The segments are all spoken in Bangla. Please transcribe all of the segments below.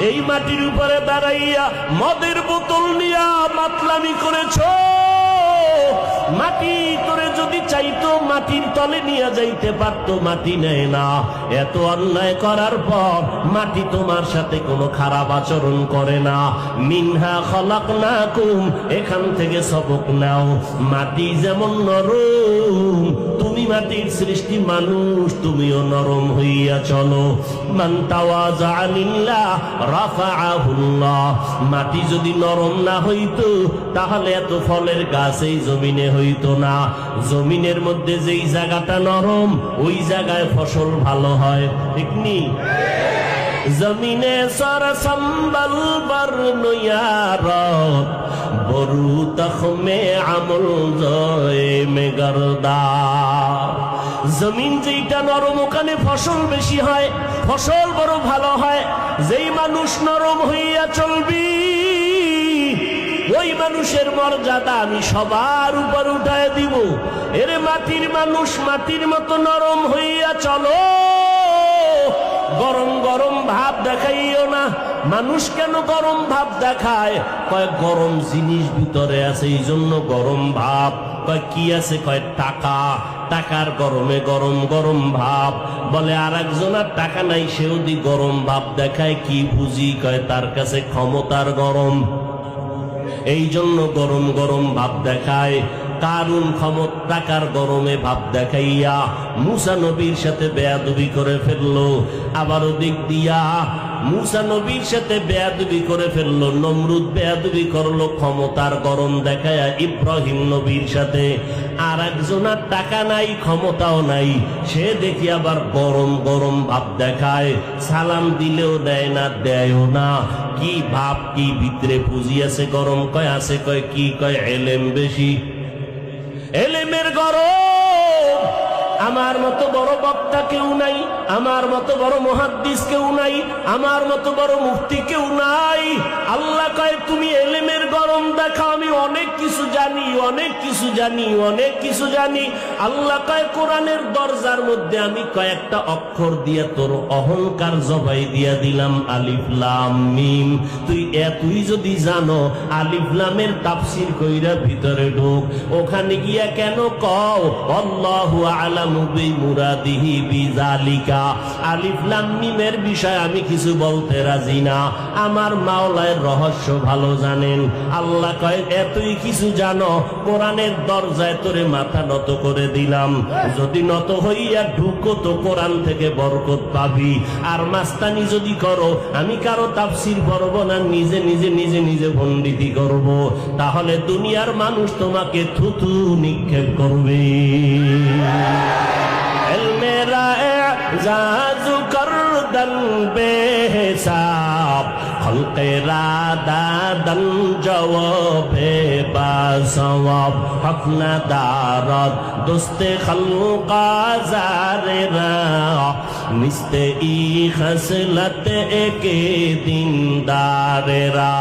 এই মাটির উপরে দাঁড়াইয়া মদের বোতল নিয়া মাতলামি করেছ? মাটি তোরে যদি চাইতো, মাটির তলে নিয়ে যাইতে পারতো, মাটি নেয় না। এত অন্যায় করার পর মাটি তোমার সাথে কোনো খারাপ আচরণ করে না। মিনহা খলাক না কুম এখান থেকে সবক নাও। মাটি যেমন নরম, তুমি মাটির সৃষ্টি মানুষ, তুমিও নরম হইয়া চলো। মাটি যদি নরম না হইতো, তাহলে এত ফলের গাছ এই জমিনে হইতো না। জমিনের মধ্যে যেই জায়গাটা নরম, ওই জায়গায় ফসল ভালো হয়, ঠিক নি? জমিনে সর সম্বল বর বরু তখমে আমল জয়ে মেগরদা জমিন যেইটা নরম, ওখানে ফসল বেশি হয়, ফসল বড় ভালো হয়। যেই মানুষ নরম হইয়া চলবি ওই মানুষের মর্যাদা আমি সবার উপর উঠায় দিব। এর মাটির মানুষ মাটির মতো নরম হইয়া চলো। গরম গরম ভাব দেখাইও না। মানুষ কেন গরম ভাব দেখায়? কয়, গরম জিনিস ভিতরে আছে এই জন্য গরম ভাব। কয়, কি আছে? কয়, টাকা। টাকার গরমে গরম গরম ভাব। বলে আর একজনের টাকা নাই, সেও দি গরম ভাব দেখায়, কি বুঝি? কয়, তার কাছে ক্ষমতার গরম। এই জন্য গরম গরম ভাব দেখায় কারুন ক্ষমত টাকার গরমে ভাব দেখাইয়া মুসা নবীর সাথে বেয়াদুবি করে ফেলল। আবারও দিক দিয়া মুসা নবীর সাথে বেয়াদবি করে ফেলল, নমরুদ বেয়াদবি করল, ক্ষমতার গরম দেখায়া ইব্রাহিম নবীর সাথে। আর একজনের টাকা নাই, ক্ষমতাও নাই, সে দেখি আবার গরম গরম ভাব দেখায়। সালাম দিলেও দেয় না, দেয়ও না। কি ভাব, কি ভিতরে পুঁজি আছে, গরম কয়, আছে কয়, কি কয়, এলেম বেশি। এলেমের গরম আমার মতো বড় বক্তা কেউ নাই, আমার মতো বড় মহাদ্দিস কেউ নাই, আমার মতো বড় মুক্তি কেউ নাই। আল্লাহ কয়, তুমি এলেমের গরম দেখাও আমি অনেক কিছু জানি, অনেক কিছু জানি, অনেক কিছু জানি। আল্লাহ কয়, কোরআনের দরজার মধ্যে আমি কয়েকটা অক্ষর দিয়ে তোর অহংকার জবাই দিয়া দিলাম আলিফলাম মিম। তুই এতই যদি জানো আলিফলামের তাফসির কইরা ভিতরে ঢোক। ওখানে গিয়া কেন কও, আল্লাহু আলামু আলিফলাম মিমের বিষয় আমি কিছু বলতে রাজি না। আমার রহস্য ভালো জানেন। আল্লাহ কয় এতই কিছু জানো? কোরআনের দরজায় তোরে মাথা নত করে দিলাম। যদি নত হইয়া ঢুকো তো কোরআন থেকে বরকত পাবি। আর মাস্তানি যদি করো, আমি কারও তাফসির করব না, নিজে নিজে নিজে নিজে পণ্ডিতি করব। তাহলে দুনিয়ার মানুষ তোমাকে থুথু নিক্ষেপ করবে। বেসাব দাদন জবাবে বাসওয়াব হকনা দারদ দোস্তে খলকা জারেরা, মিস্তে ই খসলত একে দিনদারেরা।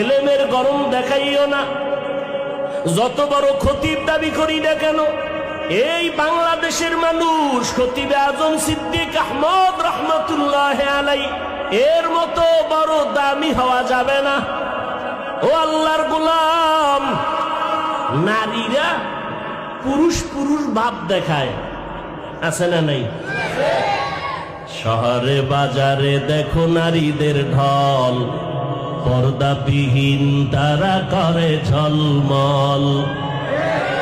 এলেমের গরম দেখাইও না, যত বড় ক্ষতির দাবি করি না কেন? এই বাংলাদেশের মানুষ, খতিবে আজম সিদ্দিক আহমদ রহমতুল্লাহ আলাই, এর মতো বড় দামি হওয়া যাবে না। ও আল্লাহর গোলাম, নারীরা পুরুষ পুরুষ ভাব দেখায়। আছে না নাই? শহরে, বাজারে দেখো নারীদের ঢল, পর্দাবিহীন তারা করে ঝলমল।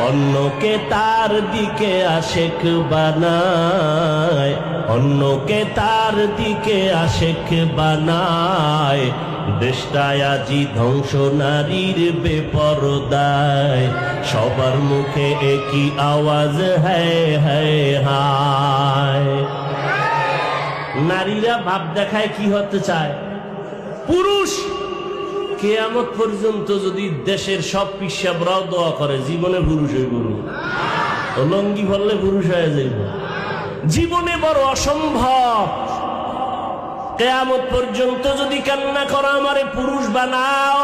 অন্যকে তার দিকে আশেক বানায়, অন্যকে তার দিকে আশেক বানায়। দেশটায় আজি ধ্বংস নারীর বেপরদায়, সবার মুখে একই আওয়াজ হ্যায় হ্যায় হায়। নারীরা ভাব দেখায় কি হতে চায়? পুরুষ কেয়ামত পর্যন্ত যদি দেশের সব পিসাবরাও দোয়া করে, জীবনে পুরুষ হইব লঙ্গি ফললে পুরুষ হয়ে যাইব। জীবনে বড় অসম্ভব। কেয়ামত পর্যন্ত যদি কান্না করো, আমারে পুরুষ বানাও।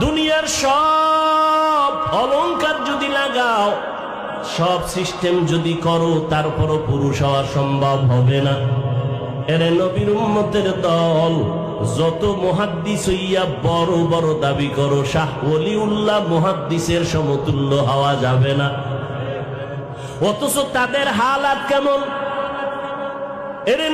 দুনিয়ার সব অলংকার যদি লাগাও, সব সিস্টেম যদি করো, তারপরও পুরুষ হওয়া সম্ভব হবে না। এরে নবীর উম্মতের দল যত মহাদ্দিস হইয়া বড় বড় দাবি করো, শাহ ওলিউল্লাহ মহাদ্দিসের সমতুল্য হওয়া যাবে না। অথচ তাদের হালাত কেমন? এরে